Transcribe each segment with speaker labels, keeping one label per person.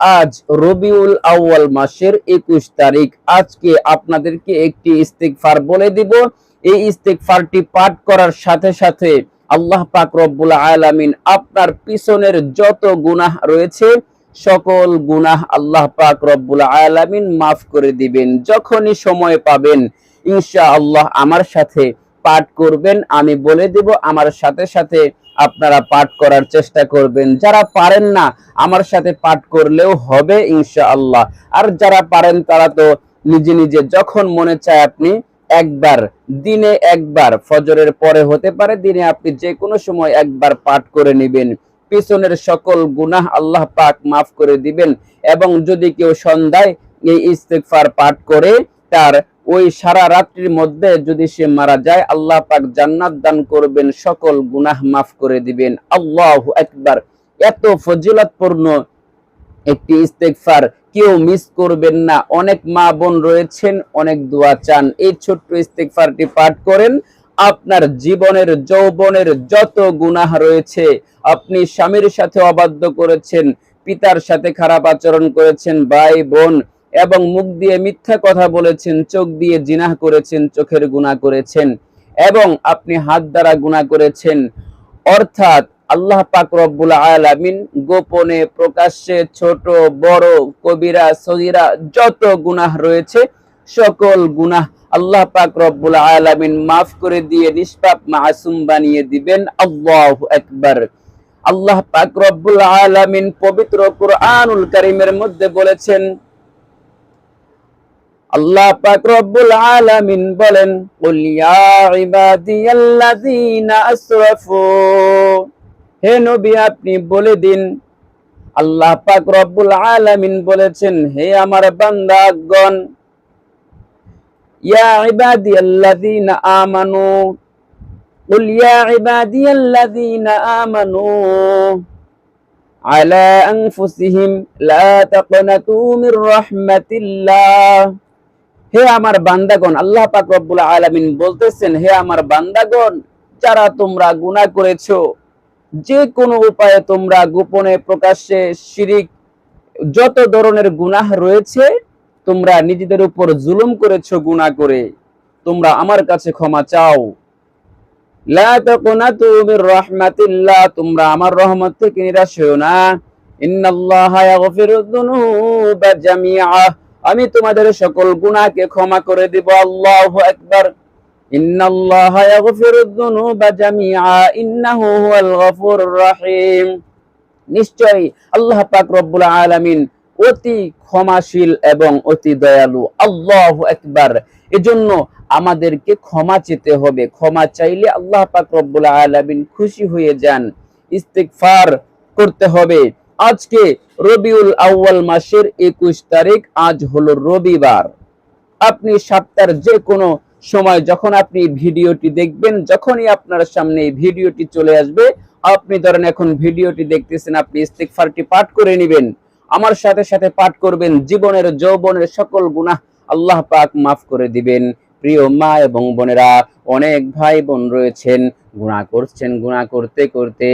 Speaker 1: আজ রবিউল আউয়াল মাসের একুশ তারিখ। আজকে আপনাদেরকে একটি ইস্তেকফার বলে দিব। এই ইস্তেকফারটি পাঠ করার সাথে সাথে আল্লাহ পাক রব্বুল আলামিন আপনার পিছনের যত গুনাহ রয়েছে, সকল গুনাহ আল্লাহ পাক রব্বুল আলামিন মাফ করে দিবেন। যখনই সময় পাবেন ইনশা আল্লাহ আমার সাথে পাঠ করবেন, আমি বলে দেব, আমার সাথে সাথে আপনারা পাঠ করার চেষ্টা করবেন। যারা পারেন না, আমার সাথে পাঠ করলেও হবে ইনশাআল্লাহ। আর যারা পারেন, তারা তো নিজে নিজে যখন মনে চায় আপনি একবার, দিনে একবার, ফজরের পরে হতে পারে, দিনে আপনি যে কোনো সময় একবার পাঠ করে নেবেন। পিছনের সকল গুনাহ আল্লাহ পাক মাফ করে দিবেন এবং যদি কেউ সন্ধ্যায় এই ইস্তেগফার পাঠ করে, তার ওই সারা রাত্রির মধ্যে যদি সে মারা যায়, আল্লাহ পাক জান্নাত দান করবেন, সকল গুনাহ মাফ করে দিবেন। আল্লাহ একবার এত ফজিলতপূর্ণ একটি ইস্তেগফার কেউ মিস করবেন না। অনেক মা বোন রয়েছেন, অনেক দোয়া চান। এই ছোট্ট ইস্তেগফারটি পাঠ করেন, আপনার জীবনের, যৌবনের যত গুনাহ রয়েছে, আপনি স্বামীর সাথে অবাধ্য করেছেন, পিতার সাথে খারাপ আচরণ করেছেন, ভাই, বোন এবং মুখ দিয়ে মিথ্যা কথা বলেছেন, চোখ দিয়ে জিনাহ করেছেন, চোখের গুনাহ করেছেন, এবং আপনি হাত দ্বারা গুনাহ করেছেন। অর্থাৎ আল্লাহ পাক রব্বুল আলামিন গোপনে প্রকাশ্যে ছোট, বড়, কবিরা, সগীরা যত গুনাহ রয়েছে, সকল গুনাহ আল্লাহ পাক রব্বুল আলামিন মাফ করে দিয়ে নিষ্পাপ মাসুম বানিয়ে দিবেন। আল্লাহু একবার আল্লাহ পাক রব্বুল আলামিন পবিত্র কুরআনুল কারীমের মধ্যে বলেছেন আল্লাহ পাক রব্বুল আলামিন বলেন কুল ইয়া ইবাদিয়াল্লাযীনা আসরাফু হে নবী আপনি বলে দিন আল্লাহ পাক রব্বুল আলামিন বলেছেন হে আমার বান্দাগণ ইয়া ইবাদিয়াল্লাযীনা আমানু قل يا عبادي الذين آمنوا على أنفسهم لا تقنطوا من رحمة الله হে আমার বান্দাগণ, আল্লাহ পাক রব্বুল আলামিন বলতেছেন, হে আমার বান্দাগণ, যারা তোমরা গুনাহ করেছ যে কোনো উপায়ে তোমরা গোপনে প্রকাশ্যে শিরিক, যত ধরনের গুনাহ রয়েছে, তোমরা নিজেদের উপর জুলুম করেছ, গুনাহ করে, তোমরা আমার কাছে ক্ষমা চাও। লা তাকুনাতু মির রাহমাতিল্লাহ, তোমরা আমার রহমত থেকে নিরাশ হও না। ইন্নাল্লাহা ইয়াগফিরুদ যুনুবা জামিআ আমি তোমাদের সকল গুণাকে ক্ষমা করে দিব, আল্লাহু নিশ্চয়ই আল্লাহ পাক অতি ক্ষমাশীল এবং অতি দয়ালু, আল্লাহু আকবার। এজন্য আমাদেরকে ক্ষমা চেতে হবে, ক্ষমা চাইলে আল্লাহ পাক রব্বুল আলামিন খুশি হয়ে যান। ইস্তেগফার করতে হবে। আজকে রবিউল আউয়াল মাসের একুশ তারিখ, আজ হলো রবিবার। আপনি সপ্তাহের যে কোনো সময় যখন আপনি ভিডিওটি দেখবেন, যখনই আপনার সামনে এই ভিডিওটি চলে আসবে, আপনি ধরেন এখন ভিডিওটি দেখতেছেন, আপনি ইস্তেগফারটি পাঠ করে নেবেন। আমার সাথে সাথে পাঠ করবেন, জীবনের যৌবনের সকল গুনাহ আল্লাহ পাক মাফ করে দিবেন। প্রিয় মা এবং বোনেরা, অনেক ভাই বোন রয়েছেন গুণা করছেন গুণা করতে করতে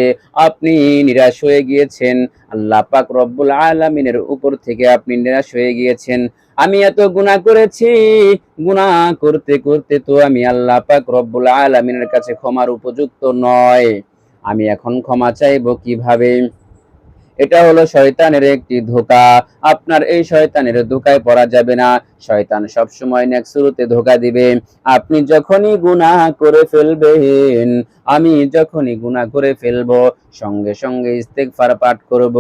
Speaker 1: আপনি নিরাশ হয়ে গিয়েছেন। আল্লাহ পাক রব্বুল আলামিনের উপর থেকে আপনি নিরাশ হয়ে গিয়েছেন। আমি এত গুণা করেছি গুণা করতে করতে তো আমি আল্লাহ পাক রব্বুল আলামিনের কাছে ক্ষমার উপযুক্ত নয়। আমি এখন ক্ষমা চাইব কীভাবে? এটা হলো শয়তানের একটি ধোকা। আপনার এই শয়তানের ধোকায় পড়া যাবে না। শয়তান সব সময় নেক শুরুতে ধোকা দিবে। আপনি যখনই গুনাহ করে ফেলবেন, আমি যখনই গুনাহ করে ফেলব, সঙ্গে সঙ্গে ইস্তেগফার পাঠ করব।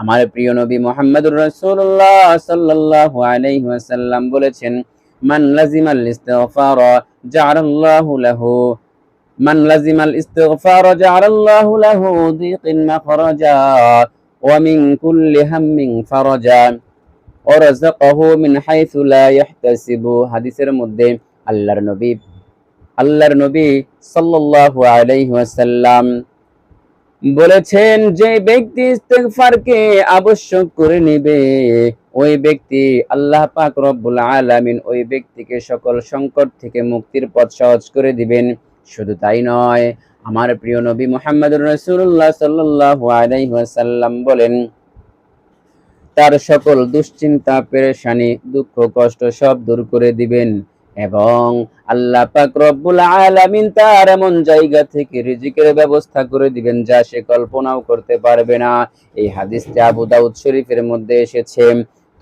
Speaker 1: আমার প্রিয় নবী মোহাম্মদুর রাসূলুল্লাহ সাল্লাল্লাহু আলাইহি ওয়াসাল্লাম বলেছেন, মান লাজিমাল ইস্তিগফার, জাআলাল্লাহু লাহু। মান লাজিমাল ইস্তিগফার, জাআলাল্লাহু লাহু, দিকিন মাখরাজা। ومن كل هم فرجا ورزقه من حيث لا يحتسب হাদিসের মধ্যে আল্লাহর নবী আল্লাহর নবী সাল্লাল্লাহু আলাইহি ওয়াসাল্লাম বলেছেন যে ব্যক্তি ইস্তেগফারকে আবশ্যক করে নেবে ওই ব্যক্তি আল্লাহ পাক রব্বুল আলামিন ওই ব্যক্তিকে সকল সংকট থেকে মুক্তির পথ সহজ করে দিবেন শুধু তাই নয়, আমার প্রিয় নবী মুহাম্মদুর রাসূলুল্লাহ সাল্লাল্লাহু আলাইহি বলেন, তার সকল দুশ্চিন্তা, পেরেশানি, দুঃখ, কষ্ট সব দূর করে দিবেন এবং আল্লাহ পাক রব্বুল আলামিন তার এমন জায়গা থেকে রিজিকের ব্যবস্থা করে দিবেন যা সে কল্পনাও করতে পারবে না। এই হাদিসটি আবু দাউদ শরীফের মধ্যে এসেছে।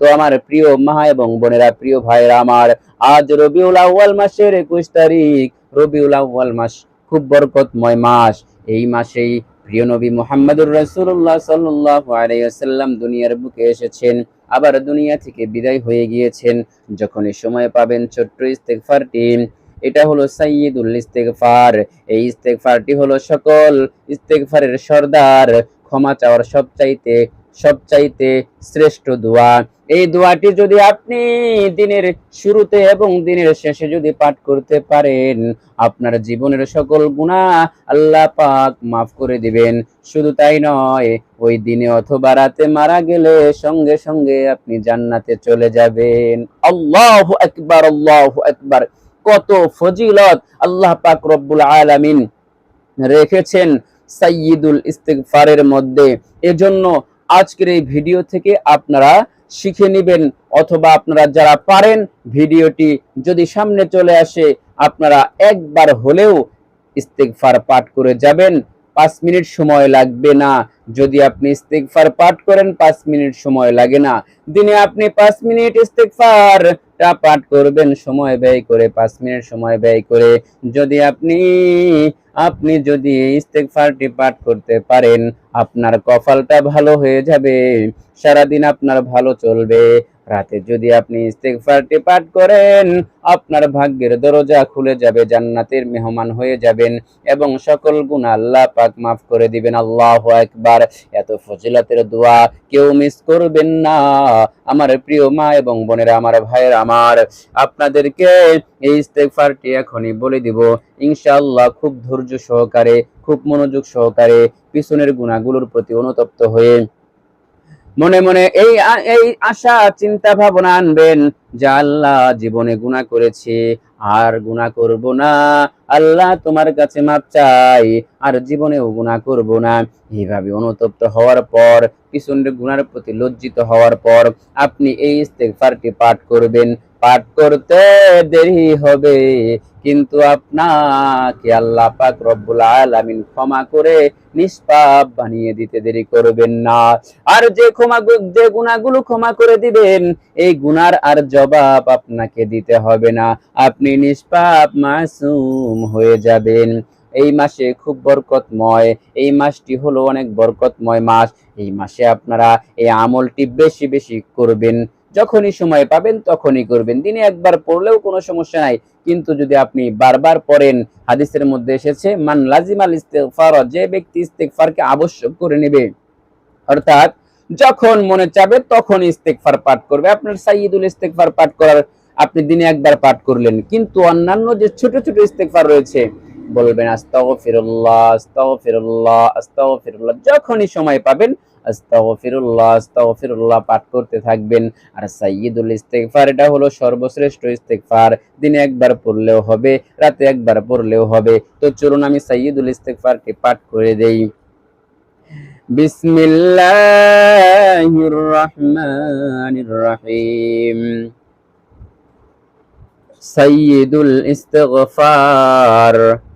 Speaker 1: তো আমার প্রিয় মা এবং বোনেরা, প্রিয় ভাইরা আমার, আজ রবিউল আউয়াল মাসের একুশ তারিখ। রবিউল আউয়াল মাস খুব বরকতময় মাস। এই মাসেই প্রিয় নবী মোহাম্মদুর রাসূলুল্লাহ সাল্লাল্লাহু আলাইহি দুনিয়ার বুকে এসেছেন, আবার দুনিয়া থেকে বিদায় হয়ে গিয়েছেন। যখনই সময় পাবেন ছোট্ট ইস্তেগফারটি, এটা হলো সাইয়্যিদুল ইস্তেগফার। এই ইস্তেগফারটি হলো সকল ইস্তেগফারের সর্দার। ক্ষমা চাওয়ার সবচাইতে সবচাইতে শ্রেষ্ঠ দোয়া। এই দোয়াটি যদি আপনি দিনের শুরুতে এবং দিনের শেষে যদি পাঠ করতে পারেন, আপনার জীবনের সকল গুনাহ আল্লাহ পাক মাফ করে দিবেন। শুধু তাই নয়, ওই দিনে অথবা রাতে মারা গেলে সঙ্গে সঙ্গে আপনি জান্নাতে চলে যাবেন। আল্লাহ একবার আল্লাহ একবার কত ফজিলত আল্লাহ পাক রব্বুল আলামিন রেখেছেন সাইয়্যিদুল ইস্তিগফারের মধ্যে। এজন্য আজকের এই ভিডিও থেকে আপনারা শিখে নেবেন অথবা আপনারা যারা পারেন ভিডিওটি, যদি সামনে চলে আসে, আপনারা একবার হলেও ইস্তেকফার পাঠ করে যাবেন। পাঁচ মিনিট সময় লাগবে না। যদি আপনি ইস্তেকফার পাঠ করেন, পাঁচ মিনিট সময় লাগে না। দিনে আপনি পাঁচ মিনিট ইস্তেগফার টা পাঠ করবেন, সময় ব্যয় করে, পাঁচ মিনিট সময় ব্যয় করে। যদি আপনি আপনি যদি ইস্তেকফারটি পাঠ করতে পারেন, আপনার কপালটা ভালো হয়ে যাবে, সারাদিন আপনার ভালো চলবে। রাতে যদি আপনি ইস্তেগফারটি পাঠ করেন, আপনার ভাগ্যের দরজা খুলে যাবে, জান্নাতের মেহমান হয়ে যাবেন এবং সকল গুণ আল্লাহ পাক মাফ করে দিবেন। আল্লাহু আকবার। এত ফজিলাতের দোয়া কেউ মিস করবেন না। আমার প্রিয় মা এবং বোনেরা, আমার ভাইয়ের, আমার, আপনাদেরকে এই ইস্তেগফারটি এখনই বলে দিব। ইনশাআল্লাহ খুব ধৈর্য সহকারে, খুব মনোযোগ সহকারে পিছনের গুণাগুলোর প্রতি অনুতপ্ত হয়ে মনে মনে এই এই আশা, চিন্তা, ভাবনা আনবেন যে আল্লাহ জীবনে গুণা করেছি, আর গুণা করব না। আল্লাহ তোমার কাছে মাপ চাই, আর জীবনেও গুণা করব না। এইভাবে অনুতপ্ত হওয়ার পর কিছু গুণার প্রতি লজ্জিত হওয়ার পর, আপনি এই ইস্তেকফারটি পাঠ করবেন। পাঠ করতে দেরি হবে। কিন্তু আপনাকে আল্লাহ পাক রব্বুল আলামিন ক্ষমা করে নিষ্পাপ বানিয়ে দিতে দেরি করবেন না। আর যে ক্ষমা যে গুণাগুলো ক্ষমা করে দিবেন, এই গুনার আর জবাব আপনাকে দিতে হবে না। আপনি নিষ্পাপ মাসুম হয়ে যাবেন। এই মাসে খুব বরকতময়, এই মাসটি হলো অনেক বরকতময় মাস। এই মাসে আপনারা এই আমলটি বেশি বেশি করবেন। যখনই সময় পাবেন তখনই করবেন। দিনে একবার পড়লেও কোনো সমস্যা নাই, কিন্তু যদি আপনি বারবার পড়েন, হাদিসের মধ্যে এসেছে, মান লাজিমাল ইস্তেগফার যে ব্যক্তি ইস্তেগফারকে আবশ্যক করে নেবে। অর্থাৎ, যখন মনে চাবে তখন ইস্তেগফার পাঠ করবে। আপনার সাইয়্যিদুল ইস্তেগফার পাঠ করার আপনি দিনে একবার পাঠ করলেন, কিন্তু অন্যান্য যে ছোট ছোট ইস্তেগফার রয়েছে, বলবেন, আস্তাগফিরুল্লাহ আস্তাগফিরুল্লাহ আস্তাগফিরুল্লাহ যখনই সময় পাবেন আস্তাগফিরুল্লাহ আস্তাগফিরুল্লাহ পাঠ করতে থাকবেন। আর সাইয়্যিদুল ইস্তেগফার, এটা হলো সর্বশ্রেষ্ঠ দিনে একবার পড়লেও হবে, রাতে একবার পড়লেও হবে। তো চলুন আমি পাঠ করে দেই। বিসমিল্লাহির রহমানির রহিম ইস্তেগফার।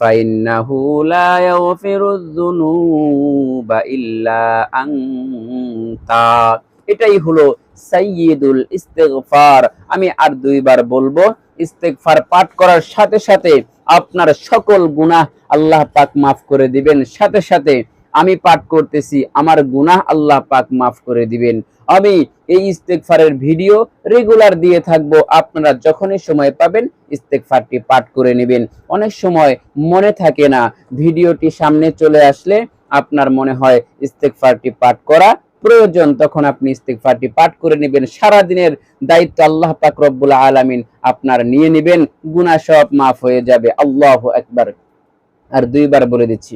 Speaker 1: فإنه لا يغفر الذنوب إلا أنت এটাই হলো সাইয়্যিদুল ইস্তেগফার আমি আর দুইবার বলবো ইস্তেগফার পাঠ করার সাথে সাথে আপনার সকল গুনাহ আল্লাহ পাক মাফ করে দিবেন সাথে সাথে আমি পাঠ করতেছি, আমার গুনাহ আল্লাহ পাক মাফ করে দিবেন। আমি এই ইস্তেগফারের ভিডিও রেগুলার দিয়ে থাকব, আপনারা যখনই সময় পাবেন ইস্তেগফারটি পাঠ করে নেবেন। অনেক সময় মনে থাকে না, ভিডিওটি সামনে চলে আসলে আপনার মনে হয় ইস্তেগফারটি পাঠ করা প্রয়োজন, তখন আপনি ইস্তিগফারটি পাঠ করে নেবেন। সারাদিনের দায়িত্ব আল্লাহ পাক রব্বুল আলামিন আপনার নিয়ে নেবেন, গুনাহ সব মাফ হয়ে যাবে। আল্লাহ একবার আর দুইবার বলে দিচ্ছি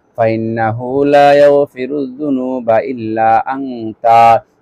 Speaker 1: فإنه لا يغفر الذنوب إلا أنت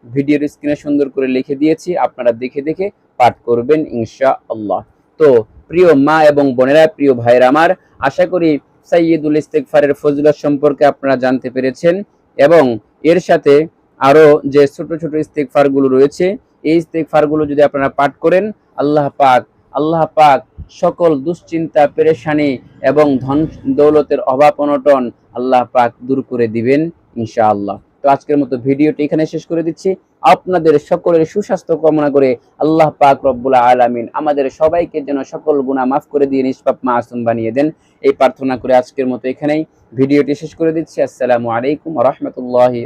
Speaker 1: ভিডিওর স্ক্রিনে সুন্দর করে লিখে দিয়েছি আপনারা দেখে দেখে পাঠ করবেন ইনশা আল্লাহ তো প্রিয় মা এবং বোনেরা প্রিয় ভাইয়ের আমার আশা করি সাইয়দুল ইস্তেকফারের ফজিলত সম্পর্কে আপনারা জানতে পেরেছেন এবং এর সাথে আরো যে ছোট ছোট ইস্তেকফার গুলো রয়েছে এই ইস্তেকফার গুলো যদি আপনারা পাঠ করেন আল্লাহ পাক আল্লাহ পাক সকল দুশ্চিন্তা, পেরেশানি এবং ধন দৌলতের অভাব অনটন আল্লাহ পাক দূর করে দিবেন ইনশাআল্লাহ। তো আজকের মতো ভিডিওটি এখানে শেষ করে দিচ্ছি। আপনাদের সকলের সুস্বাস্থ্য কামনা করে আল্লাহ পাক রব্বুল আলামিন আমাদের সবাইকে যেন সকল গুনাহ মাফ করে দিয়ে নিষ্পাপ মাসুম বানিয়ে দেন। এই প্রার্থনা করে আজকের মতো এখানেই ভিডিওটি শেষ করে দিচ্ছি। আসসালামু আলাইকুম রহমতুল্লাহি